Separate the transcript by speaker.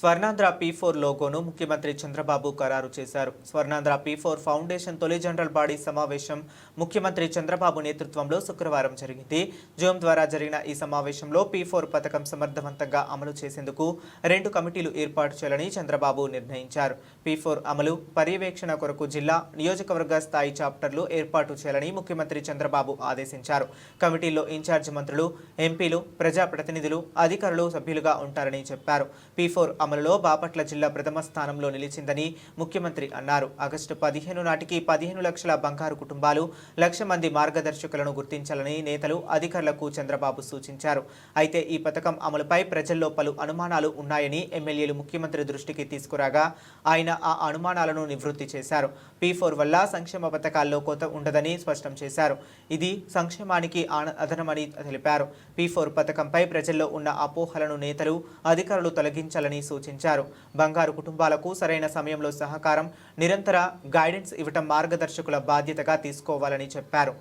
Speaker 1: Swarnandhra P four లోగోను ముఖ్యమంత్రి చంద్రబాబు ఖరారు చేశారు. స్వర్ణాంధ్ర పీ ఫోర్ ఫౌండేషన్ తొలి జనరల్ బాడీ సమావేశం ముఖ్యమంత్రి చంద్రబాబు నేతృత్వంలో శుక్రవారం జరిగింది. జూమ్ ద్వారా జరిగిన ఈ సమావేశంలో పీ ఫోర్ పథకం సమర్థవంతంగా అమలు చేసేందుకు రెండు కమిటీలు ఏర్పాటు చేయాలని చంద్రబాబు నిర్ణయించారు. పీ ఫోర్ అమలు పర్యవేక్షణ కొరకు జిల్లా నియోజకవర్గ స్థాయి చాప్టర్లు ఏర్పాటు చేయాలని ముఖ్యమంత్రి చంద్రబాబు ఆదేశించారు. కమిటీల్లో ఇన్ఛార్జ్ మంత్రులు ఎంపీలు ప్రజాప్రతినిధులు అధికారులు సభ్యులుగా ఉంటారని చెప్పారు. పీ ఫోర్ అమలులో బాపట్ల జిల్లా ప్రథమ స్థానంలో నిలిచిందని ముఖ్యమంత్రి అన్నారు. ఆగస్టు పదిహేను నాటికి పదిహేను లక్షల బంగారు కుటుంబాలు లక్ష మంది మార్గదర్శకులను గుర్తించాలని నేతలు అధికారులకు చంద్రబాబు సూచించారు. అయితే ఈ పథకం అమలుపై ప్రజల్లో పలు అనుమానాలు ఉన్నాయని ఎమ్మెల్యేలు ముఖ్యమంత్రి దృష్టికి తీసుకురాగా ఆయన ఆ అనుమానాలను నివృత్తి చేశారు. పీ ఫోర్ వల్ల సంక్షేమ పథకాల్లో కొత్త ఉండదని స్పష్టం చేశారు. ఇది సంక్షేమానికి ఆన- అదనమని తెలిపారు. పీ ఫోర్ పథకంపై ప్రజల్లో ఉన్న అపోహలను నేతలు అధికారులు తొలగించాలని సూచించారు. బంగారు కుటుంబాలకు సరైన సమయంలో సహకారం నిరంతర గైడెన్స్ ఇవ్వటం మార్గదర్శకుల బాధ్యతగా తీసుకోవాలని చెప్పారు.